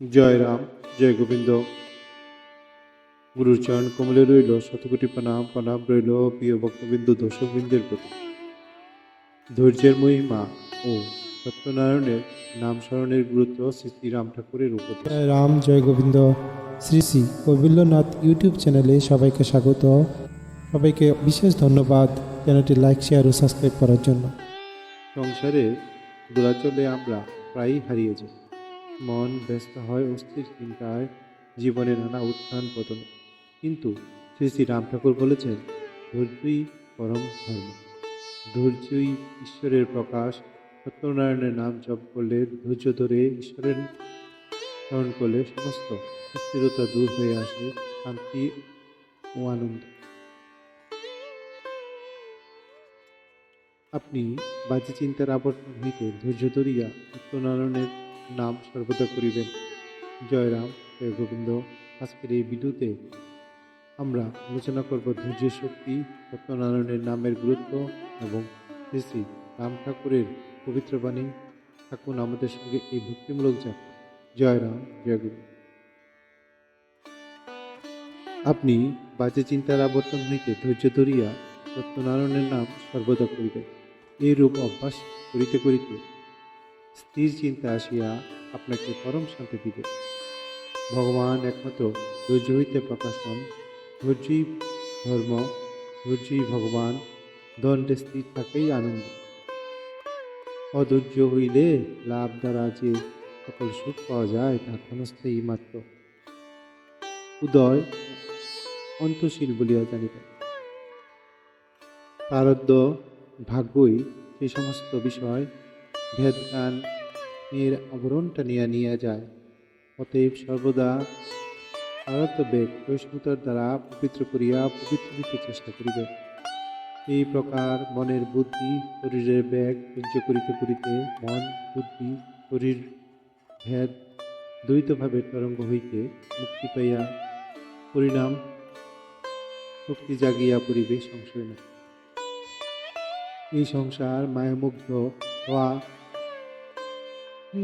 জয় রাম জয় গোবিন্দ। গুরুর চরণ কমলে রইল শতকোটি প্রণাম প্রণাম রইল প্রিয় ভক্তবিন্দু দর্শকবৃন্দের প্রতি। ধৈর্যের মহিমা ও সত্যনারায়ণের নাম স্মরণের গুরুত্ব শ্রী শ্রী রাম ঠাকুরের উপর। জয় রাম জয় গোবিন্দ। শ্রী শ্রী কবিল্যনাথ ইউটিউব চ্যানেলে সবাইকে স্বাগত। সবাইকে বিশেষ ধন্যবাদ চ্যানেলটি লাইক শেয়ার ও সাবস্ক্রাইব করার জন্য। সংসারে দোলাচলে আমরা প্রায়ই হারিয়ে যাই। মন ব্যস্ত হয় অস্থির চিন্তায় জীবনে নানা উত্থান পতন। কিন্তু শ্রী শ্রী রাম ঠাকুর বলেছেন, ধৈর্যই পরম ধর্ম। ধৈর্যই ঈশ্বরের প্রকাশ। সত্যনারায়ণের নাম জপ করলে, ধৈর্য ধরে ঈশ্বরের স্মরণ করলে সমস্ত অস্থিরতা দূর হয়ে আসে, শান্তি ও আনন্দ। আপনি বাজে চিন্তার আবর্তন হইতে ধৈর্য ধরিয়া সত্যনারায়ণের নাম সর্বদা করিবেন। জয় রাম জয় গোবিন্দ। আজকের এই ভিডিওতে আমরা আলোচনা করব ধৈর্যের শক্তি, সত্যনারায়ণের নামের গুরুত্ব এবং শ্রী শ্রী রাম ঠাকুরের পবিত্র বাণী। থাকুন আমাদের সঙ্গে এই ভক্তিমূলক যাত্রা। জয় রাম, জয় গোবিন্দ। আপনি বাজে চিন্তার আবর্তন হইতে ধৈর্য ধরিয়া সত্যনারায়ণের নাম সর্বদা করিবেন। এই রূপ অভ্যাস করিতে করিতে স্থির চিন্তা আসিয়া আপনাকে পরম শান্তি দিবে। ভগবান একমাত্র ধৈর্য হইতে প্রকাশ হন ধৈর্যই ধর্ম, ধৈর্যই ভগবান। দণ্ডে স্থির থাকেই আনন্দ। অধৈর্য হইলে লাভ দ্বারা যে সকল সুখ পাওয়া যায় তা ক্ষণস্থায়ী মাত্র। উদয় অন্তশীল বলিয়া জানিবেন। প্রারব্ধ ভাগ্যই সেই সমস্ত বিষয় ভেদ জ্ঞান এর আবরণটা নিয়ে নিয়ে যায়। অতএব সর্বদা প্রারব্ধ বেগ সহিষ্ণুতার দ্বারা পবিত্র করিয়া পবিত্র হইতে চেষ্টা করিবে। এই প্রকার মনের বুদ্ধি শরীরের ব্যাগ সহ্য করিতে করিতে মন, বুদ্ধি, শরীর, ভেদ দ্বৈতভাবে তরঙ্গ হইতে মুক্তি পাইয়া পরিণাম শক্তি জাগিয়া পরিবে সংশয় না এই সংসার মায়ামুগ্ধ হওয়া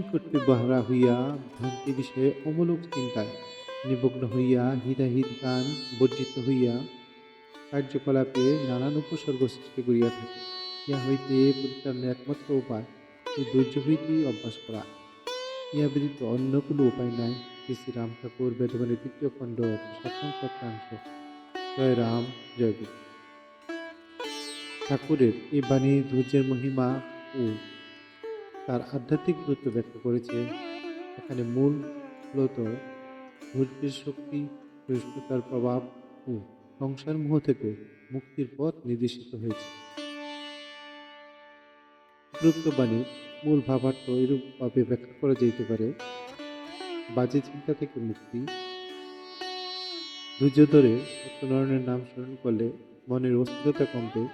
কর্তব্যহারা হইয়া ভ্রান্তি বিষয়ে অমূলক চিন্তায় নিমগ্ন হইয়া হিতাহিত গান বর্জিত হইয়া কার্যকলাপে নানান উপসর্গ সৃষ্টি করিয়া থাকে। ইহা হইতে পরিত্রাণের একমাত্র উপায় এই হইতেই অভ্যাস করা। ইহা ব্যতীত অন্য কোনো উপায় নাই। শ্রী রাম ঠাকুর বেদবাণী তৃতীয় খণ্ড, সপ্তম সপ্তাংশ জয় রাম, জয় ঠাকুরের এই বাণী ধৈর্যের মহিমা ও তার আধ্যাত্মিক গুরুত্ব ব্যক্ত করেছে। এখানে মূল মূলত ধৈর্যের শক্তি, সহিষ্ণুতার প্রভাব ও সংসার মোহ থেকে মুক্তির পথ নির্দেশিত হয়েছে। উপরোক্ত বাণীর মূল ভাবার্থ এরূপভাবে ব্যাখ্যা করা যেতে পারে। বাজে চিন্তা থেকে মুক্তি। ধৈর্য ধরে সত্যনারায়ণের নাম স্মরণ করলে মনের অস্থিরতা কমবে।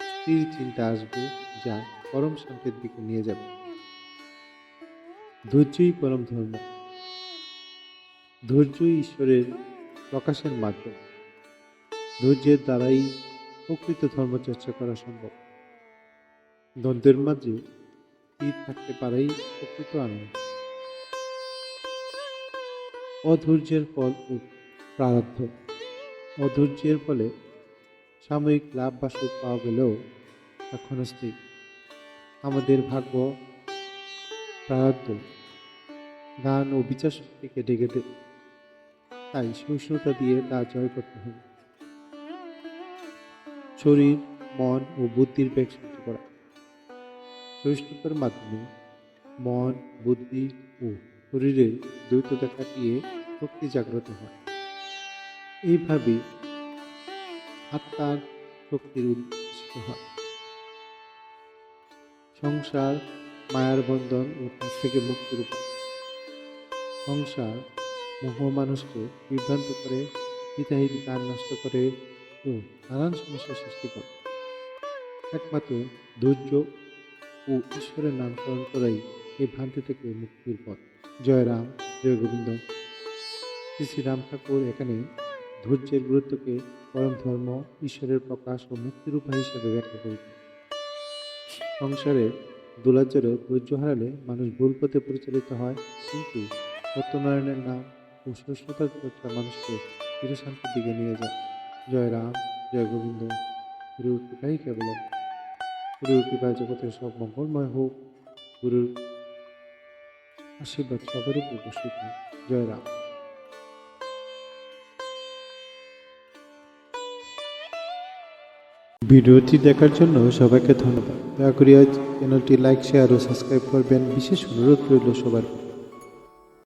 স্থির চিন্তা আসবে। যা পরম শান্তির দিকে নিয়ে যাবে। ধৈর্যই পরম ধর্ম। ধৈর্যই ঈশ্বরের প্রকাশের মাধ্যম। ধৈর্যের দ্বারাই প্রকৃত ধর্ম চর্চা করা সম্ভব। দ্বন্দ্বের মাঝে স্থির থাকতে পারাই প্রকৃত আনন্দ। অধৈর্যের ফল প্রারব্ধ। অধৈর্যের ফলে সাময়িক লাভ বা সুখ পাওয়া গেলেও তা ক্ষণস্থায়ী। আমাদের ভাগ্য প্রারব্ধ গান ও বিচার শক্তিকে ডেকে দেয় তাই সহিষ্ণুতা দিয়ে তা জয় করতে হবে। শরীর, মন ও বুদ্ধির বেগ করা সহিষ্ণুতার মাধ্যমে মন, বুদ্ধি ও শরীরের দ্বৈততা কাটিয়ে শক্তি জাগ্রত হয়। এইভাবে আত্মার শক্তির উদ্দেশ্য হয়। সংসার, মায়ার বন্ধন ও তার থেকে মুক্তির উপায় সংসার মোহ মানুষকে বিভ্রান্ত করে, হিতাহিত গান নষ্ট করে ও নানান সমস্যার সৃষ্টি করে। একমাত্র ধৈর্য ও ঈশ্বরের নাম স্মরণ করাই এই ভ্রান্তি থেকে মুক্তির পথ। জয় রাম, জয় গোবিন্দ। শ্রী শ্রী রাম ঠাকুর এখানে ধৈর্যের গুরুত্বকে পরম ধর্ম, ঈশ্বরের প্রকাশ ও মুক্তির উপায় হিসাবে ব্যাখ্যা করেছেন। সংসারে দোলাজ্জরে ধৈর্য হারালে মানুষ ভুল পথে পরিচালিত হয়। কিন্তু সত্যনারায়ণের নাম ও সুস্থতার চর্চা মানুষকে চিরশান্তির দিকে নিয়ে যায়। জয় রাম, জয় গোবিন্দ। গুরুর কৃপাই কেবল গুরুর কৃপায় জগতের সব মঙ্গলময় হোক। গুরুর আশীর্বাদ সবার উপর। জয় রাম। ভিডিওটি দেখার জন্য সবাইকে ধন্যবাদ দয়া করে আজ চ্যানেলটি লাইক শেয়ার ও সাবস্ক্রাইব করবেন বিশেষ অনুরোধ রইল সবার।